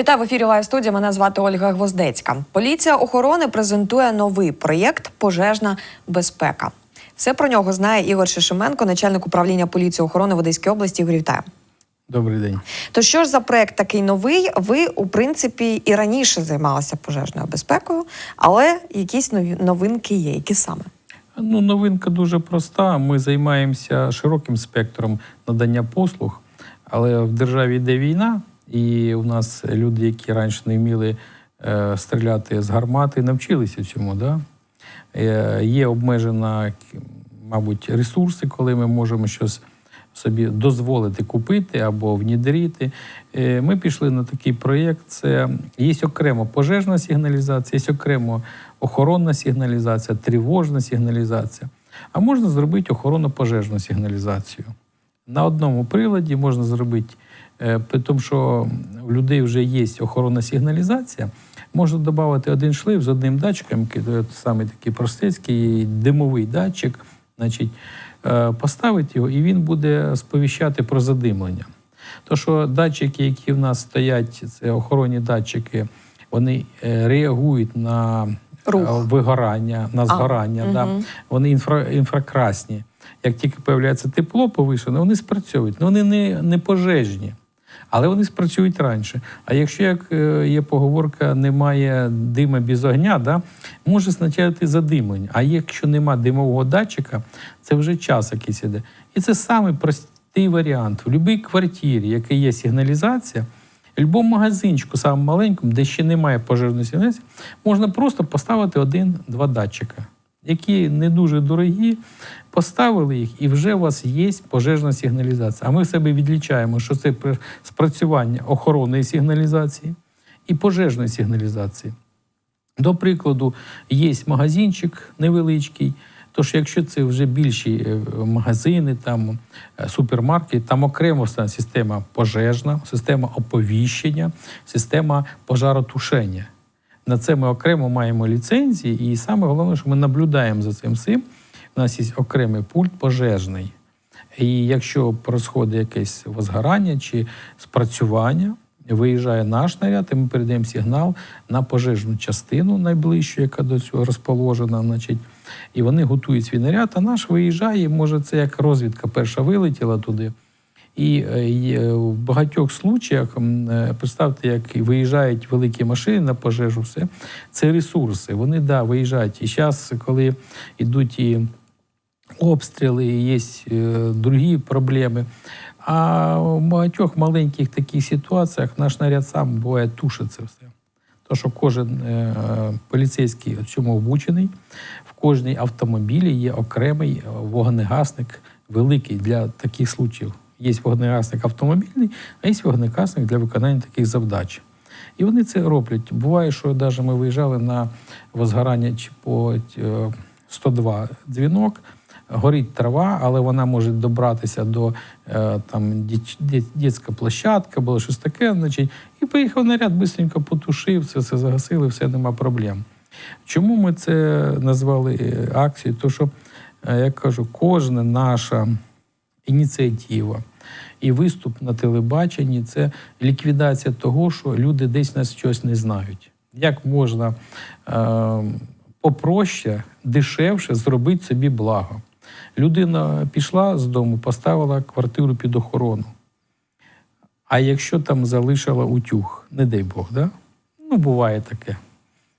Вітаю в ефірі Лайв студія. Мене звати Ольга Гвоздецька. Поліція охорони презентує новий проєкт Пожежна безпека. Все про нього знає Ігор Шишименко, начальник управління поліції охорони в Одеській області. Ігор, вітаю. Добрий день. То що ж за проект такий новий? Ви, у принципі, і раніше займалися пожежною безпекою, але якісь нові новинки є. Які саме? Ну, новинка дуже проста. Ми займаємося широким спектром надання послуг, але в державі йде війна, і у нас люди, які раніше не вміли е, стріляти з гармати, навчилися цьому. Да? Е, є обмежена, мабуть, ресурси, коли ми можемо щось собі дозволити купити або внідрити. Е, Ми пішли на такий проєкт. Це є окремо пожежна сигналізація, є окремо охоронна сигналізація, тривожна сигналізація. А можна зробити охоронно-пожежну сигналізацію. На одному приладі можна зробити, при тому, що у людей вже є охоронна сигналізація, можна додати один шлейф з одним датчиком, е, саме такий простецький димовий датчик, значить, е, поставити його, і він буде сповіщати про задимлення. То, що датчики, які в нас стоять, це охоронні датчики, вони е, реагують на Рух. е, вигорання, на згорання. да. мгм. Вони інфра, інфракрасні. Як тільки появляється тепло повишене, вони спрацьовують. Ну, вони не, не пожежні, але вони спрацюють раніше. А якщо, як е, є поговорка, немає дима без огня, да, може означати задимлення. А якщо нема димового датчика, це вже час якийсь іде. І це самий простий варіант. В будь-якій квартирі, яка є сигналізація, в будь-якому магазинчику, самому маленькому, де ще немає пожежної сигналізації, можна просто поставити один-два датчика, які не дуже дорогі. Поставили їх, і вже у вас є пожежна сигналізація. А ми в себе відлічаємо, що це спрацювання охоронної сигналізації і пожежної сигналізації. До прикладу, є магазинчик невеличкий. Тож, якщо це вже більші е, магазини, там е, супермаркети, там окремо система пожежна, система оповіщення, система пожаротушення. На це ми окремо маємо ліцензії, і саме головне, що ми наблюдаємо за цим всім. У нас є окремий пульт пожежний. І якщо происходить якесь возгорання чи спрацювання, виїжджає наш наряд, і ми передаємо сигнал на пожежну частину найближчу, яка до цього розположена, значить, і вони готують свій наряд, а наш виїжджає, може, це як розвідка перша вилетіла туди. І е, в багатьох случаях, е, представте, як виїжджають великі машини на пожежу, все це ресурси. Вони да, виїжджають. І зараз, коли йдуть і обстріли, і є е, другі проблеми. А в багатьох маленьких таких ситуаціях наш наряд сам буває тушить це все. То, що кожен е, поліцейський цьому обучений, в кожній автомобілі є окремий е, вогнегасник великий для таких случаїв. Є вогнегасник автомобільний, а є вогнегасник для виконання таких завдач. І вони це роблять. Буває, що навіть ми виїжджали на возгорання чи по е, 102 дзвінок, горить трава, але вона може добратися до е, там дитяча площадка, або щось таке, значить, і поїхав наряд, бистренько потушив, це все загасили, все нема проблем. Чому ми це назвали е, акцією? То що, е, я кажу, кожна наша ініціатива і виступ на телебаченні це ліквідація того, що люди десь нас щось не знають. Як можна е, попроще, дешевше зробити собі благо? Людина пішла з дому, поставила квартиру під охорону. А якщо там залишила утюг, не дай Бог, да? Ну, буває таке.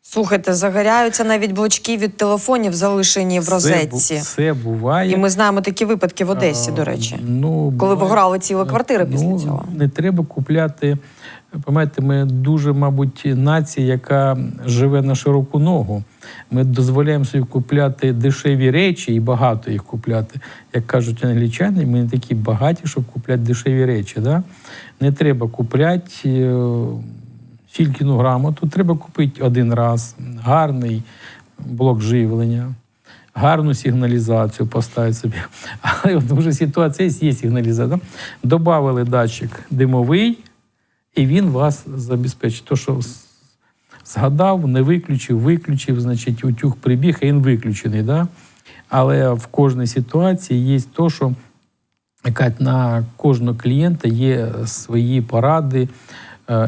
Слухайте, загоряються навіть блочки від телефонів, залишені в розетці. Все буває. І ми знаємо такі випадки в Одесі, до речі. Ну, Коли вигорали цілі квартири після ну, цього. Не треба купляти. Пам'ятаєте, ми дуже, мабуть, нація, яка живе на широку ногу. Ми дозволяємо собі купляти дешеві речі і багато їх купляти. Як кажуть англічани, ми не такі багаті, щоб купляти дешеві речі. Да? Не треба купляти е, фількіну грамоту, треба купити один раз гарний блок живлення гарну сигналізацію поставити собі. Але вже ситуація є, сигналізація. Добавили датчик димовий, і він вас забезпечить. То, що згадав, не виключив, виключив, значить, утюг прибіг, і він виключений. Да? Але в кожній ситуації є то, що на кожного клієнта є свої поради,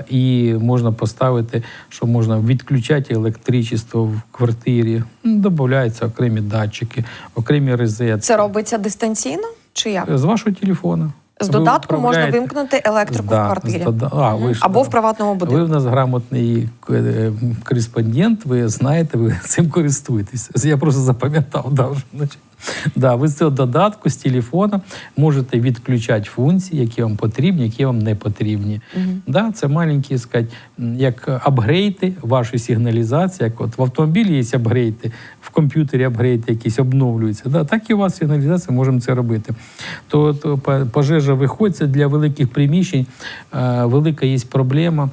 І можна поставити, що можна відключати електричество в квартирі. Ну, Додаються окремі датчики, окремі розетки. Це робиться дистанційно чи як? З вашого телефона. З Ви додатку можна вимкнути електрику Да, в квартирі. з А, ви ж, Або да. в приватному будинку. Ви в нас грамотний е, кореспондент, ви знаєте, ви цим користуєтеся. Я просто запам'ятав. Да. Да, ви з цього додатку з телефона можете відключати функції, які вам потрібні, які вам не потрібні. Да, це маленькі, сказать, як апгрейди вашої сигналізації. Як от в автомобілі є апгрейди, в комп'ютері апгрейди якісь обновлюються. Да, так і у вас сигналізація можемо це робити. То, то пожежа виходить для великих приміщень. Е, велика є проблема.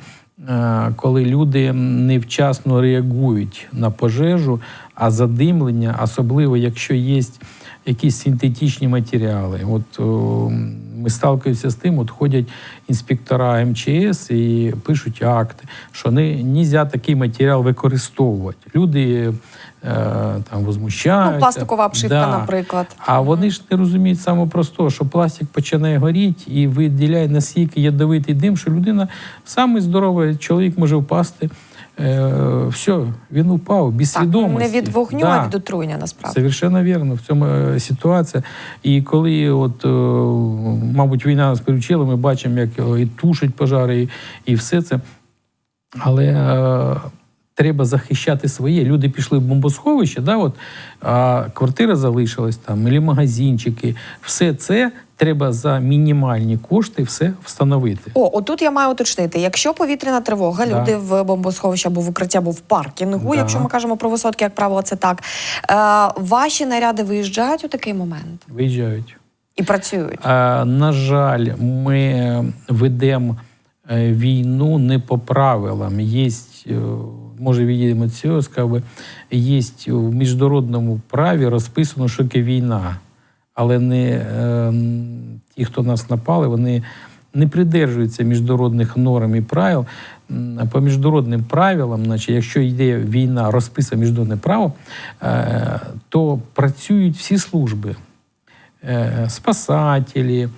Е, Коли люди невчасно реагують на пожежу, а задимлення, особливо якщо є якісь синтетичні матеріали. От ми сталкуємося з тим, от ходять інспектора МЧС і пишуть акти, що не можна такий матеріал використовувати. Люди е, там возмущаються. Ну, пластикова обшивка, наприклад. А вони ж не розуміють саме простого, що пластик починає горіти і виділяє настільки ядовитий дим, що людина самий здоровий чоловік може впасти. Е, все, він упав без Так, свідомості. не від вогню, Да. а від отруєння насправді. Совершенно вірно. В цьому е, ситуація. І коли, от, е, мабуть, війна нас привчила, ми бачимо, як е, і тушать пожари, і, і все це. Але е, треба захищати своє. Люди пішли в бомбосховище, да, от, а квартира залишилась там, або магазинчики. Все це треба за мінімальні кошти все встановити. О, отут я маю уточнити. Якщо повітряна тривога, Да. люди в бомбосховищі або в укритті, або в паркінгу, Да. якщо ми кажемо про висотки, як правило, це так. Е, ваші наряди виїжджають у такий момент Виїжджають. і працюють. А, на жаль, ми ведемо е, війну не по правилам. Є, може, відійдемо цього, сказав є в міжнародному праві розписано, що таке війна. Але не е, ті, хто нас напали, вони не придержуються міжнародних норм і правил. По міжнародним правилам, значить, якщо йде війна, розписана міжнародне право, е, то працюють всі служби е, спасателі,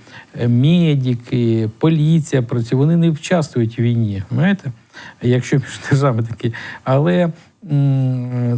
е, медики, поліція працює, вони не участвують в війні, знаєте? Якщо між державами такі. Але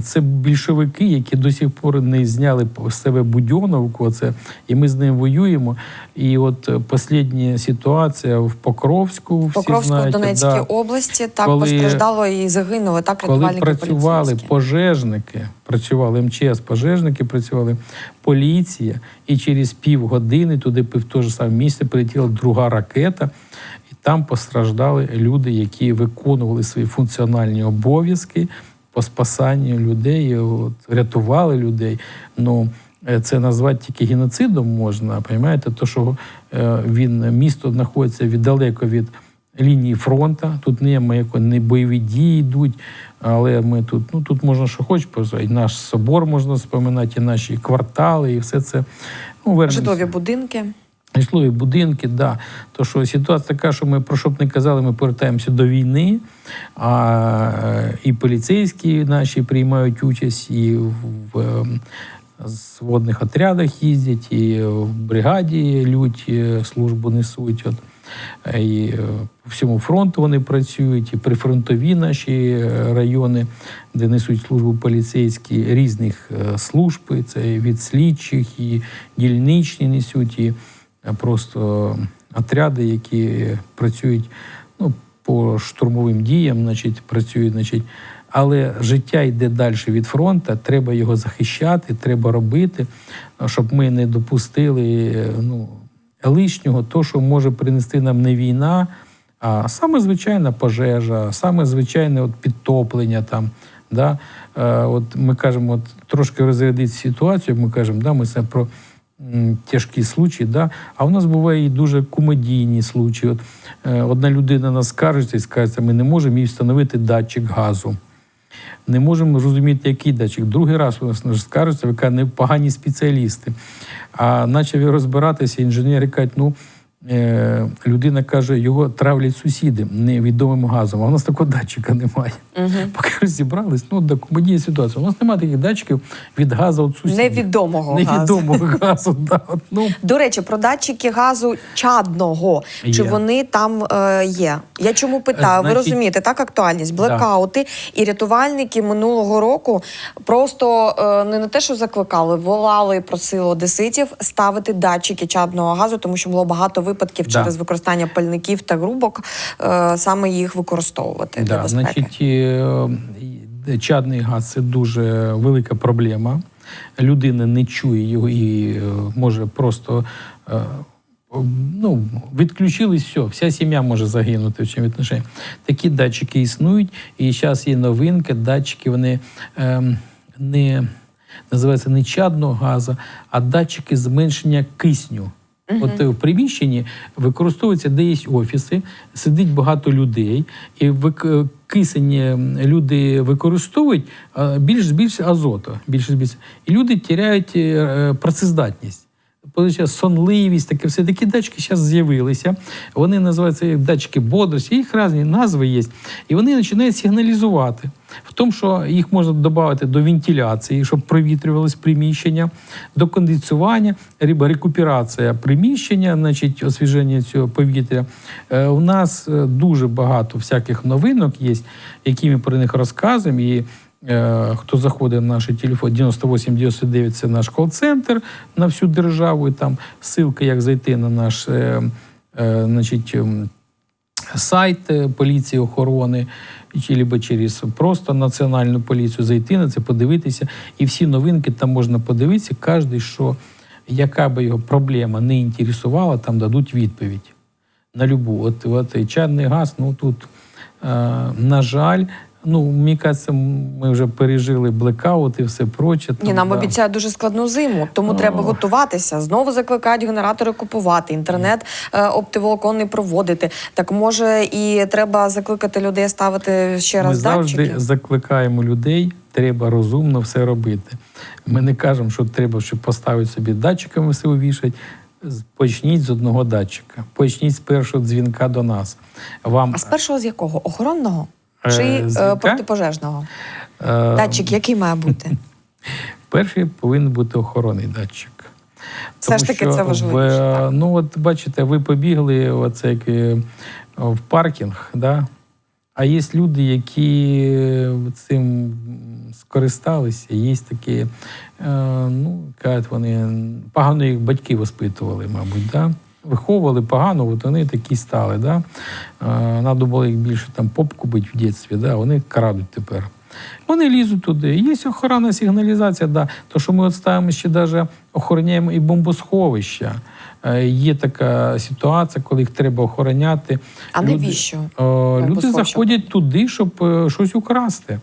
це більшовики, які до сих пор не зняли з себе Будьоновку, це, і ми з ним воюємо. І от е, остання ситуація в Покровську, всі Покровську в Донецькій да, області так Коли- постраждало і загинули так коли працювали пожежники, працювали МЧС, пожежники працювали, поліція, і через півгодини туди в те ж саме місце прилетіла друга ракета, там постраждали люди, які виконували свої функціональні обов'язки по спасанню людей, от, рятували людей. Ну, е, це назвати тільки геноцидом можна, розумієте, то що е, він місто знаходиться віддалеко від лінії фронту. Тут немає не бойові дії йдуть, але ми тут, ну тут можна що хоч і наш собор можна споминати, і наші квартали, і все це. Ну. Житлові будинки. Житлові будинки, да. То що ситуація така, що ми про що б не казали, ми повертаємося до війни, а е, і поліцейські наші приймають участь, і в, в е, зводних отрядах їздять, і в бригаді лють е, службу несуть. От. Е, І по всьому фронту вони працюють, і прифронтові наші райони, де несуть службу поліцейські різних служб, це від слідчих, і дільничні несуть, і просто отряди, які працюють ну, по штурмовим діям, значить, працюють, значить. Але життя йде далі від фронту, треба його захищати, треба робити, щоб ми не допустили е, ну, лишнього, то, що може принести нам не війна, а саме звичайна пожежа, саме звичайне от підтоплення там. Да? Е, от ми кажемо, от трошки розрядити ситуацію, ми кажемо, да, ми це про тяжкі случаї, да? а в нас буває і дуже комедійні случаї. От, е, одна людина нас скаржиться і скаже, ми не можемо їй встановити датчик газу. Не можемо розуміти, який датчик. Другий раз у нас скаржиться, яка не погані спеціалісти. А почав розбиратися, інженери кажуть, ну людина каже, його травлять сусіди невідомим газом. А у нас такого датчика немає. Поки розібрались, ну так є ситуація. У нас немає таких датчиків від газу від сусідів. Невідомого. Невідомого газу. Да. От, ну, До речі, про датчики газу чадного. Чи вони там е, є? Я чому питаю? Ви розумієте, так актуальність, блекаути і рятувальники минулого року просто е, не на те, що закликали, волали і просили одеситів ставити датчики чадного газу, тому що було багато випадків Да. через використання пальників та грубок е, саме їх використовувати для Да, безпеки. значить, е, чадний газ це дуже велика проблема. Людина не чує його і е, може просто. Ну, відключились все, вся сім'я може загинути в цьому відношенні. Такі датчики існують, і зараз є новинка. Датчики вони ем, не називаються не чадного газу, а датчики зменшення кисню. От е, в приміщенні використовуються де є офіси, сидить багато людей, і вик- кисень е, люди використовують е, більш більше азоту. більш більше, І люди тіряють е, е, працездатність. Сонливість, таке все. Такі датчики зараз з'явилися. Вони називаються як датчики бодрості, їх різні назви є. І вони починають сигналізувати в тому, що їх можна додати до вентиляції, щоб провітрювалось приміщення, до кондиціювання, рекуперація приміщення, значить, освіження цього повітря. Е, у нас е, дуже багато всяких новинок є, які ми про них розказуємо. Хто заходить на наш телефон 9899 це наш кол-центр на всю державу. І там ссылка, як зайти на наш е, е, значить, ем, сайт е, поліції охорони, либо через просто національну поліцію зайти на це, подивитися. І всі новинки там можна подивитися. Кожен, що яка би його проблема не інтересувала, там дадуть відповідь на любу. От, от чадний газ, ну тут, е, на жаль, ну, мені кажеться, ми вже пережили блекаут і все проче. Ні, нам да. обіцяють дуже складну зиму, тому О. треба готуватися. Знову закликають генератори купувати, інтернет е, оптоволоконний проводити. Так може і треба закликати людей ставити ще Ми раз завжди датчики? закликаємо людей, треба розумно все робити. Ми не кажемо, що треба, щоб поставити собі датчиками все увішати. З- Почніть з одного датчика. Почніть з першого дзвінка до нас. Вам А з першого з якого? Охоронного чи е, протипожежного? е, Датчик який має бути? перший повинен бути охоронний датчик. Все ж таки це важливіше, В, так. ну, от бачите, ви побігли оце, як, е, в паркінг, да? а є люди, які цим скористалися. Є такі, е, ну, кажуть, вони погано їх батьки воспитували, мабуть. Да? Виховували погано, от вони такі стали. Да? Е, Надо було їх більше там попку бити в дитинстві, да? вони крадуть тепер. Вони лізуть туди. Є охоронна сигналізація, да. то що ми от ставимо ще даже охороняємо і бомбосховища. Е, Є така ситуація, коли їх треба охороняти. А Люди- навіщо? Е, Люди заходять туди, щоб щось украсти.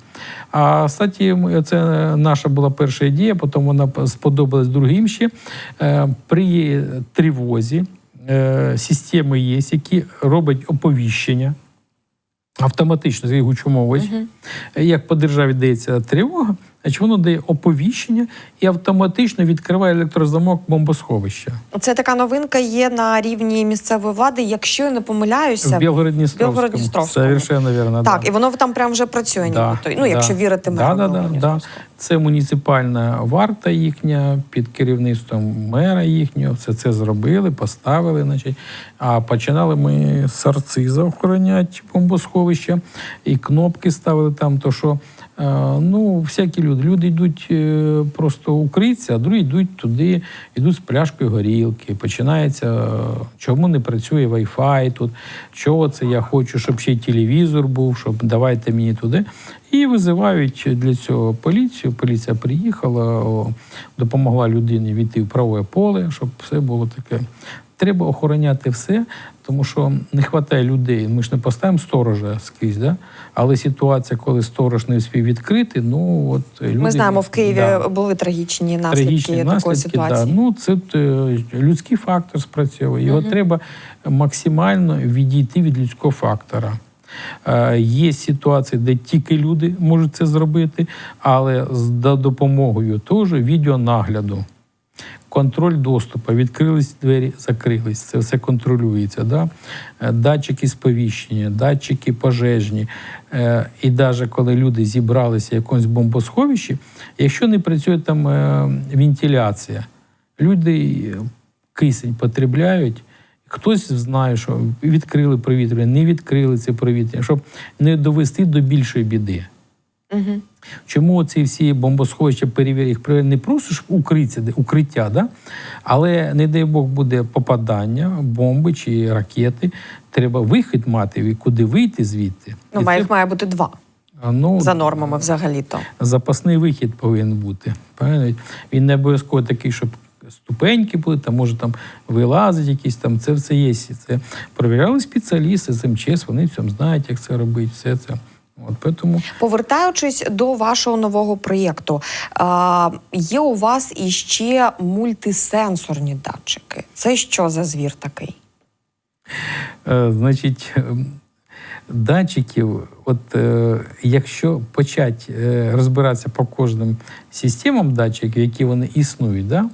А кстати, це наша була перша ідея, потім вона сподобалась другим ще. При тривозі е, системи є, які роблять оповіщення. Автоматично з гучомович. Як по державі дається тривога, значить воно дає оповіщення і автоматично відкриває електрозамок бомбосховища. Це така новинка є на рівні місцевої влади. Якщо я не помиляюся, В. Білгород-Дністровському. Совершенно вірно. так, да. і воно там прям вже працює. Да, ну, якщо вірити Да, да, да, да. Це муніципальна варта їхня під керівництвом мера їхнього. Все це зробили, поставили. Значить. А починали ми з арциза охороняти бомбосховища, і кнопки ставили там, то що. Е, Ну, всякі люди. Люди йдуть е, просто укритися, а другі йдуть туди, йдуть з пляшкою горілки. Починається, е, чому не працює Wi-Fi тут, чого це я хочу, щоб ще й телевізор був, щоб давайте мені туди. І визивають для цього поліцію. Поліція приїхала, допомогла людині війти в правове поле, щоб все було таке. Треба охороняти все, тому що не вистачає людей. Ми ж не поставимо сторожа скрізь, да? Але ситуація, коли сторож не вспів відкрити, ну от люди... Ми знаємо, в Києві Да. були трагічні наслідки Трагічні такої наслідки, ситуації. Да. Ну, це е, людський фактор спрацьовує. Його треба максимально відійти від людського фактора. Е, Є ситуації, де тільки люди можуть це зробити, але з допомогою теж відеонагляду. Контроль доступу, відкрились двері, закрились. Це все контролюється. Да? Е, Датчики сповіщення, датчики пожежні. Е, І навіть коли люди зібралися в якомусь бомбосховищі, якщо не працює там е, вентиляція, люди кисень потребляють. Хтось знає, що відкрили провітря, не відкрили це провітря, щоб не довести до більшої біди. Угу. Чому ці всі бомбосховища перевіряють їх не просто ж укриття, укриття, да? але не дай Бог буде попадання, бомби чи ракети. Треба вихід мати, і куди вийти звідти. Ну, І має, це, їх має бути два ну, за нормами взагалі-то. запасний вихід повинен бути. Правильно? Він не обов'язково такий, щоб ступеньки були, там може там вилазить якісь там. Це все є. Це провіряли спеціалісти з МЧС, вони в цьому знають, як це робити. Все це. От тому Повертаючись до вашого нового проєкту, є у вас іще мультисенсорні датчики. Це що за звір такий? Е, Значить, ем, датчиків, от е, якщо почати е, розбиратися по кожним системам датчиків, які вони існують, да,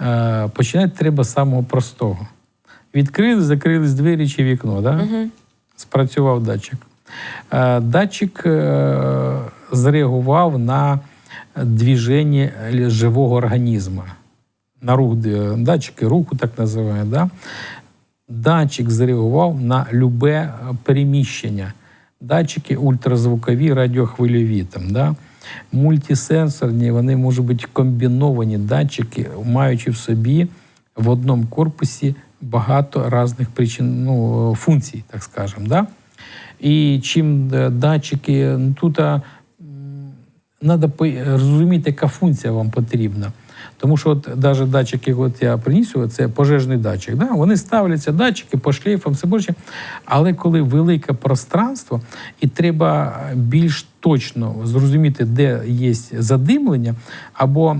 е, починати треба з самого простого. Відкрили, закрились двері чи вікно, да? Угу. спрацював датчик. Е, Датчик е, зреагував на движення живого організму. На рух, е, датчики руху, так називаємо. Да? Датчик зреагував на любе переміщення. Датчики ультразвукові, радіохвильові. Там, да? Мультисенсорні, вони можуть бути комбіновані датчики, маючи в собі в одному корпусі багато різних причин, ну, функцій, так скажемо. Да? І чим е, датчики, тут треба розуміти, яка функція вам потрібна. Тому що от навіть датчики, от я приніс, це пожежний датчик. Да? Вони ставляться датчики по шлейфам, все більше. Але коли велике пространство, і треба більш точно зрозуміти, де є задимлення, або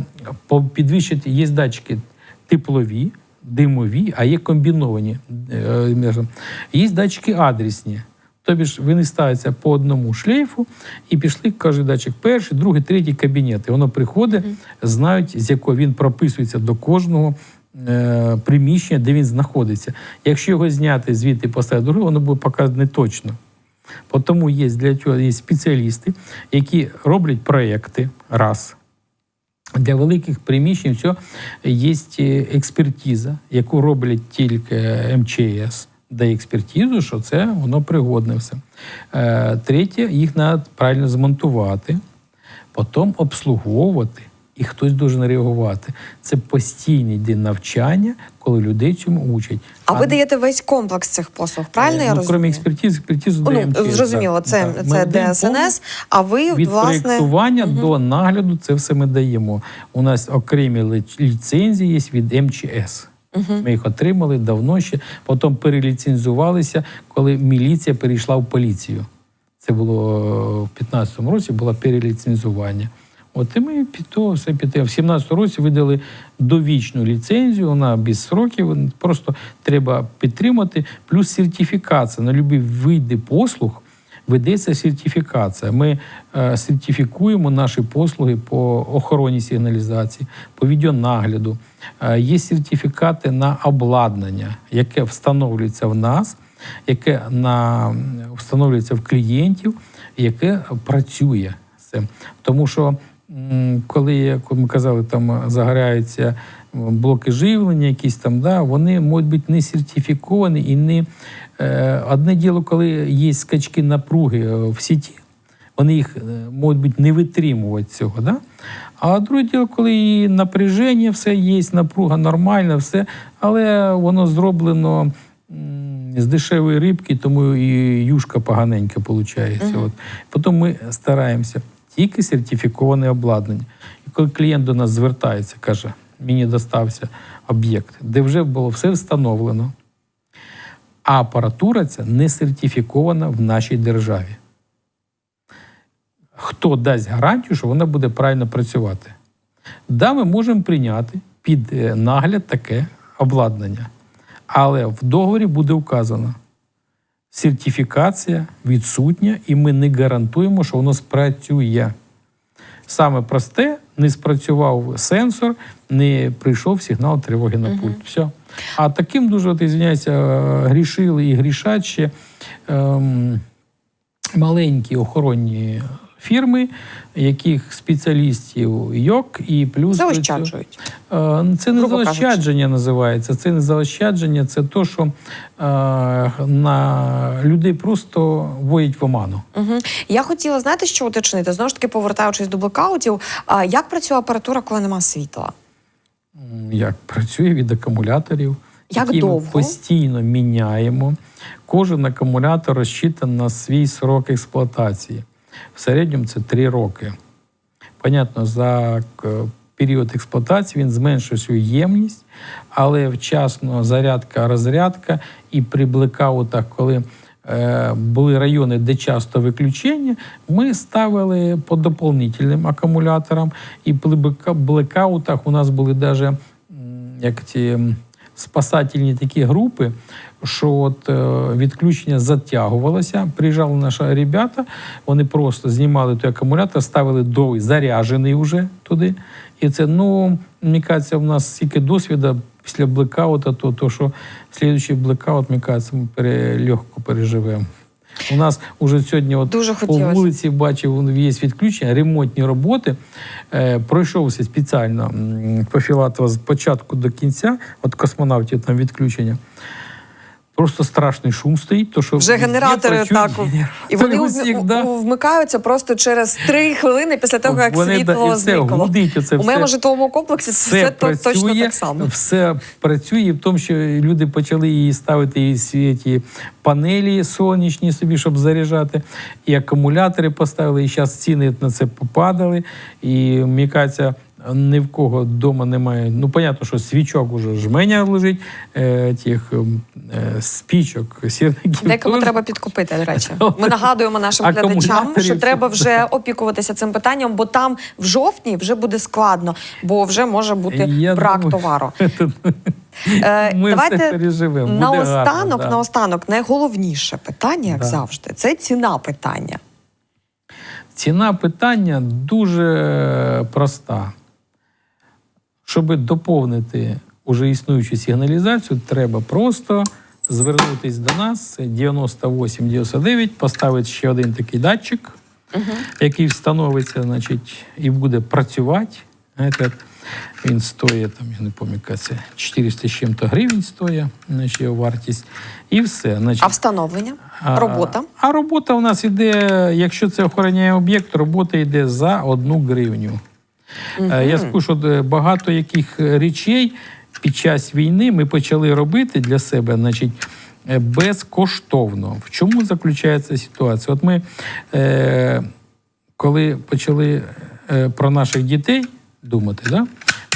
підвищити, є датчики теплові, димові, а є комбіновані. е, Є датчики адресні. Тобі ж вони ставляться по одному шлейфу і пішли, каже датчик, перший, другий, третій кабінет. І воно приходить, знають, з якого він прописується до кожного е, приміщення, де він знаходиться. Якщо його зняти звідти і поставити другий, воно буде показати точно. Тому є для цього є спеціалісти, які роблять проекти раз. Для великих приміщень все є е, експертиза, яку роблять тільки МЧС, дає експертизу, що це воно пригодне все. Е, Третє, їх треба правильно змонтувати, потім обслуговувати, і хтось дуже реагувати. Це постійний день навчання, коли людей цьому учать. А ви даєте весь комплекс цих послуг, правильно я ну, розумію? крім експертизи, експертизу дає Ну, МЧС, зрозуміло, це. Це ДСНС, а ви, від власне, проєктування Мгм. до нагляду це все ми даємо. У нас окремі ліцензії є від МЧС. Мгм. Ми їх отримали давно ще, потім переліцензувалися, коли міліція перейшла в поліцію. Це було е, в 15-му році, було переліцензування. От і ми під то все під те. В 17-му році видали довічну ліцензію, вона без сроків, просто треба підтримати, плюс сертифікація на любі види послуг. Ведеться сертифікація. Ми е, сертифікуємо наші послуги по охороні сигналізації, по відеонагляду. Е, є сертифікати на обладнання, яке встановлюється в нас, яке на, встановлюється в клієнтів, яке працює. Це. Тому що, коли, як ми казали, там загоряються блоки живлення, якісь там, да, вони можуть бути не сертифіковані і не. Е, Одне діло, коли є скачки напруги е, в сіті, вони їх е, можуть бути не витримувати цього. Да? А друге діло, коли і напряження, все є, напруга нормальна, все, але воно зроблено з дешевої рибки, тому і юшка поганенька виходить. От. Потім ми стараємося тільки сертифіковане обладнання. І коли клієнт до нас звертається, каже, мені достався об'єкт, де вже було все встановлено, а апаратура ця не сертифікована в нашій державі. Хто дасть гарантію, що вона буде правильно працювати? Да, ми можемо прийняти під е, нагляд таке обладнання, але в договорі буде вказано. Сертифікація відсутня, і ми не гарантуємо, що воно спрацює. Саме просте, не спрацював сенсор, не прийшов сигнал тривоги на пульт. Все. А таким дуже, от, извиняюся, е, грішили і грішать ще ем, маленькі охоронні фірми, яких спеціалістів йок і плюс Заощаджують. Е, Це не Грубо кажучи. заощадження називається. Це не заощадження, це то, що е, на людей просто вводять в оману. Угу. Я хотіла знаєте, що уточнити. Знову ж таки, повертаючись до блекаутів, а як працює апаратура, коли нема світла? Як працює від акумуляторів, Як які ми постійно міняємо. Кожен акумулятор розчитаний на свій срок експлуатації. В середньому це 3 роки. Понятно, за період експлуатації він зменшує свою ємність, але вчасно зарядка, розрядка і при блекаутах, коли е, були райони, де часто виключення, ми ставили по доповнительним акумуляторам. І при блекаутах у нас були навіть як ці спасательні такі групи, що от, е, відключення затягувалося. Приїжджали наші ребята, вони просто знімали той акумулятор, ставили довгий, заряджений вже туди. І це, ну, мені кажеться, у нас стільки досвіду після блекаута, то, то що слідуючий блекаут, мені кажеться, ми пере, легко переживемо. У нас уже сьогодні от Дуже по хотілося. вулиці бачив є відключення, ремонтні роботи. Е, пройшовся спеціально по Філатова з початку до кінця, от космонавтів там відключення. Просто страшний шум стоїть, то що Вже генератори так. І вони всігда. у- у- вмикаються просто через три хвилини після того, як Вони, світло все зникло. У моєму житловому комплексі це все, то- точно так само. Все працює в тому, що люди почали її ставити і світі панелі сонячні собі, щоб заряджати, і акумулятори поставили, і зараз ціни на це попадали. І мені кажеться, ні в кого вдома немає. Ну, понятно, що свічок уже жменя лежить, е, тих ем, е, спічок, сірників. Декому теж. треба підкупити, до речі. Ми нагадуємо нашим глядачам, що треба вже опікуватися цим питанням, бо там в жовтні вже буде складно, бо вже може бути Я брак думаю, товару. Е, Ми Давайте все переживемо. Наостанок, гарно, да. наостанок, найголовніше питання, як Да. завжди, це ціна питання. Ціна питання дуже проста. Щоб доповнити уже існуючу сигналізацію, треба просто звернутися до нас, це 98-99, поставити ще один такий датчик, який встановиться, значить, і буде працювати. Знаєте, він стоїть, там, я не пам'ятаю, це 400 з чим-то гривень стоїть, значить, його вартість. І все. Значить, А встановлення, а, робота. А робота у нас йде, якщо це охороняє об'єкт, робота йде за одну гривню. Е, Я скажу, що е, багато яких е, речей під час війни ми почали робити для себе, значить. Безкоштовно. В чому заключається ситуація? От ми, е, коли почали про наших дітей думати, да?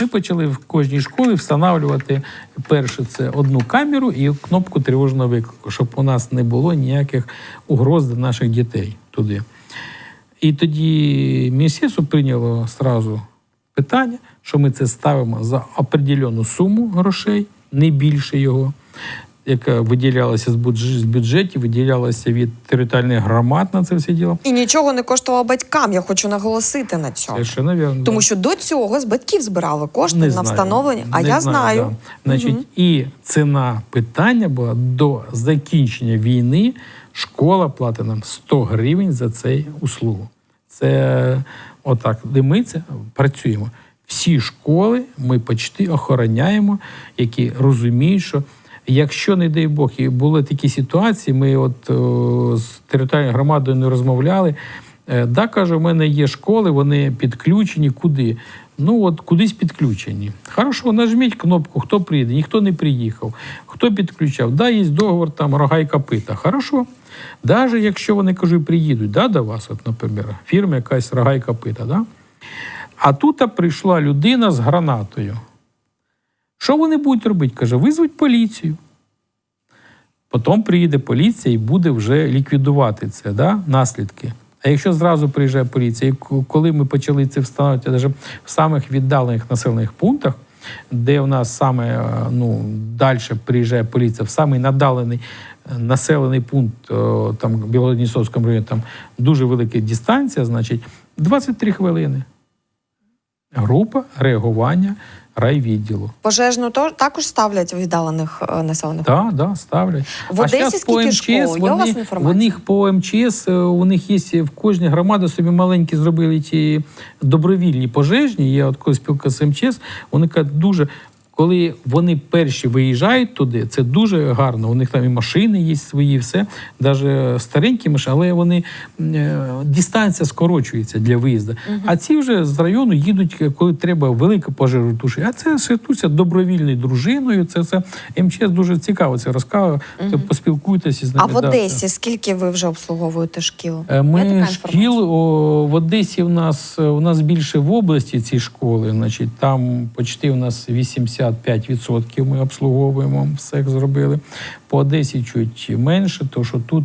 ми почали в кожній школі встановлювати перше це одну камеру і кнопку тривожного виклику, щоб у нас не було ніяких угроз до наших дітей туди. І тоді міністерство прийняло сразу питання, що ми це ставимо за определену суму грошей, не більше його, яка виділялася з бюдж- з бюджетів, виділялася від територіальних громад на це все діло. І нічого не коштувало батькам. Я хочу наголосити на цьому. Совершенно вірно. Тому да. що до цього з батьків збирали кошти Не на знаю. встановлення. А Не я знаю. да. Значить, і ціна питання була до закінчення війни. Школа платить нам 100 гривень за цей услугу. Це отак, де ми це працюємо. Всі школи ми почти охороняємо, які розуміють, що якщо, не дай Бог, і були такі ситуації, ми от о, з територіальною громадою не розмовляли. Е, Да, каже, у мене є школи, вони підключені куди? Ну от кудись підключені. Хорошо, нажміть кнопку, хто прийде, ніхто не приїхав, хто підключав. Да, є договор там рога і копита. Хорошо. Навіть якщо вони кажу, приїдуть да, до вас, от, наприклад, фірма якась рога і копита, да? а тут прийшла людина з гранатою. Що вони будуть робити? Каже, визвуть поліцію. Потім приїде поліція і буде вже ліквідувати це, да, наслідки. А якщо зразу приїжджає поліція, і коли ми почали це встановлювати навіть в самих віддалених населених пунктах, де у нас саме е, ну, далі приїжджає поліція, в самий надалений е, населений пункт, е, там в Білгородністровському районі, там дуже велика дистанція, значить 23 хвилини. Група реагування райвідділу. Пожежну то також ставлять в віддалених е, населених. Так, да, ставлять. В Одесі щас скільки школ? Є у вас інформація? у них по МЧС, е, у них є в кожній громаді собі маленькі зробили ті добровільні пожежні. Я от коли спілка з МЧС, вони кажуть, дуже. Коли вони перші виїжджають туди, це дуже гарно. У них там і машини є свої, все, навіть старенькі машини, але вони е, дистанція скорочується для виїзду. А ці вже з району їдуть, коли треба велика пожежу тушити. А це шитуться добровільною дружиною. Це все МЧС дуже цікаво. Це розказує. Це поспілкуйтеся з А ними. в да, Одесі скільки ви вже обслуговуєте шкіл? Е, Ми шкіл о, в Одесі. У нас у нас більше в області ці школи. Значить, там почти у нас 85% ми обслуговуємо. Все як зробили. По Одесі чуть менше, то що тут.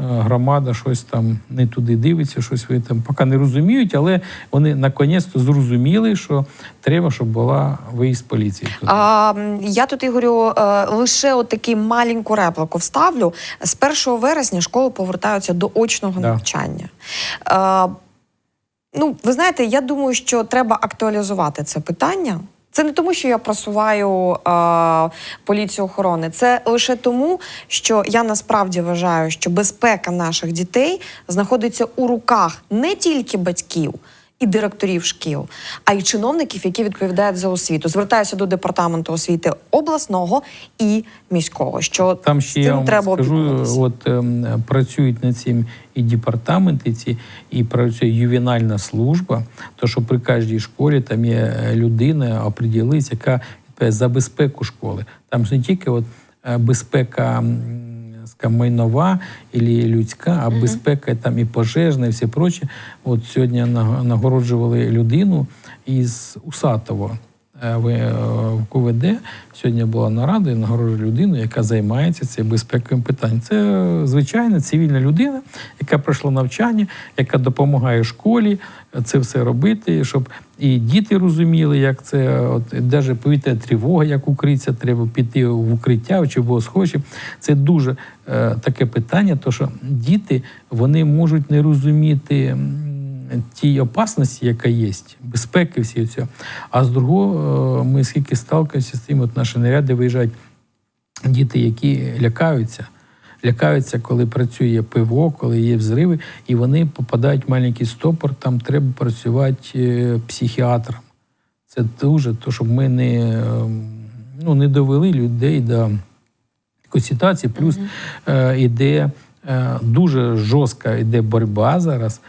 е, Громада щось там не туди дивиться, щось ви там поки не розуміють, але вони наконець-то зрозуміли, що треба, щоб була виїзд поліції. А, я тут Ігорю е, лише от таку маленьку реплику вставлю. З 1 вересня школи повертаються до очного Да. навчання. Е, ну, ви знаєте, я думаю, що треба актуалізувати це питання. Це не тому, що я просуваю е, поліцію охорони. Це лише тому, що я насправді вважаю, що безпека наших дітей знаходиться у руках не тільки батьків. І директорів шкіл, а й чиновників, які відповідають за освіту. Звертаюся до департаменту освіти обласного і міського. Що Там ще я вам треба скажу, от ем, працюють над цим і департаменти ці, і працює ювенальна служба. То що при кожній школі там є е, людина, оприділиться, яка за безпеку школи. Там ж не тільки от е, безпека. майнова і людська, а безпека там і пожежна, і все проче. От сьогодні наг- нагороджували людину із Усатого е, в е, в КУВД. Сьогодні була нарада і нагороджували людину, яка займається цим безпековим питанням. Це е, звичайна цивільна людина, яка пройшла навчання, яка допомагає школі е, це все робити, щоб і діти розуміли, як це, от навіть повітряна тривога, як укритися, треба піти в укриття чи схожі. Це дуже е, таке питання, то що діти вони можуть не розуміти. Тій опасності, яка є, безпеки всі цього. А з другого, е, ми скільки сталкуємося з тим, от наші наряди виїжджають діти, які лякаються. Лякаються, коли працює ПВО, коли є взриви, і вони попадають в маленький стопор, там треба працювати е, психіатром. Це дуже, то, щоб ми не, е, ну, не довели людей до такої ситуації. Плюс е, іде е, дуже жорстка іде боротьба зараз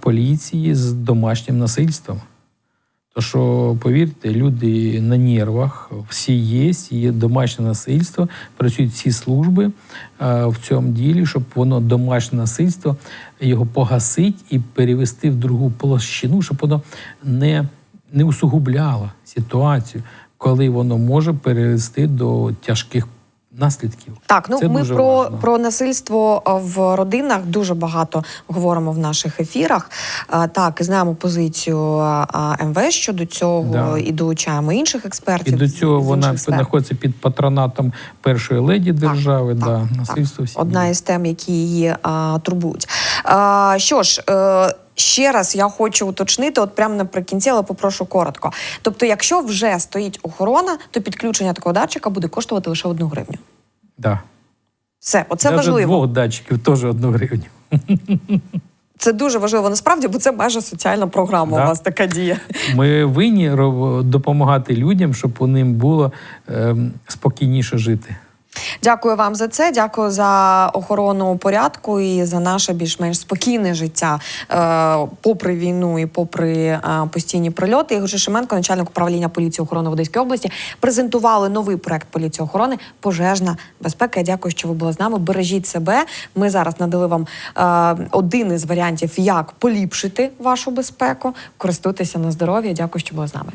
поліції з домашнім насильством. То що, повірте, люди на нервах, всі є, є домашнє насильство, працюють всі служби е, в цьому ділі, щоб воно домашнє насильство його погасить і перевести в другу площину, щоб воно не, не усугубляло ситуацію, коли воно може перевести до тяжких наслідків. Так, ну Це ми дуже про, важливо. про насильство в родинах дуже багато говоримо в наших ефірах. Так, і знаємо позицію а, МВС щодо цього, Да. і долучаємо інших І експертів. до цього вона знаходиться під патронатом першої леді держави. так, да, так. насильство всі. Одна із тем, які її а, турбують. А, що ж. Е, Ще раз я хочу уточнити, от прямо наприкінці, але попрошу коротко. Тобто, якщо вже стоїть охорона, то підключення такого датчика буде коштувати лише одну гривню. Да. Все, оце Даже важливо. двох датчиків теж одну гривню. Це дуже важливо насправді, бо це майже соціальна програма. Да. У вас така діє. Ми винні допомагати людям, щоб у ним було ем, спокійніше жити. Дякую вам за це. Дякую за охорону порядку і за наше більш-менш спокійне життя, е, попри війну і попри е, постійні прильоти. Ігор Шишименко, начальник управління поліції охорони в Одеській області, презентували новий проект поліції охорони Пожежна безпека. Я дякую, що ви були з нами. Бережіть себе. Ми зараз надали вам е, один із варіантів, як поліпшити вашу безпеку. Користуйтеся на здоров'я. Дякую, що були з нами.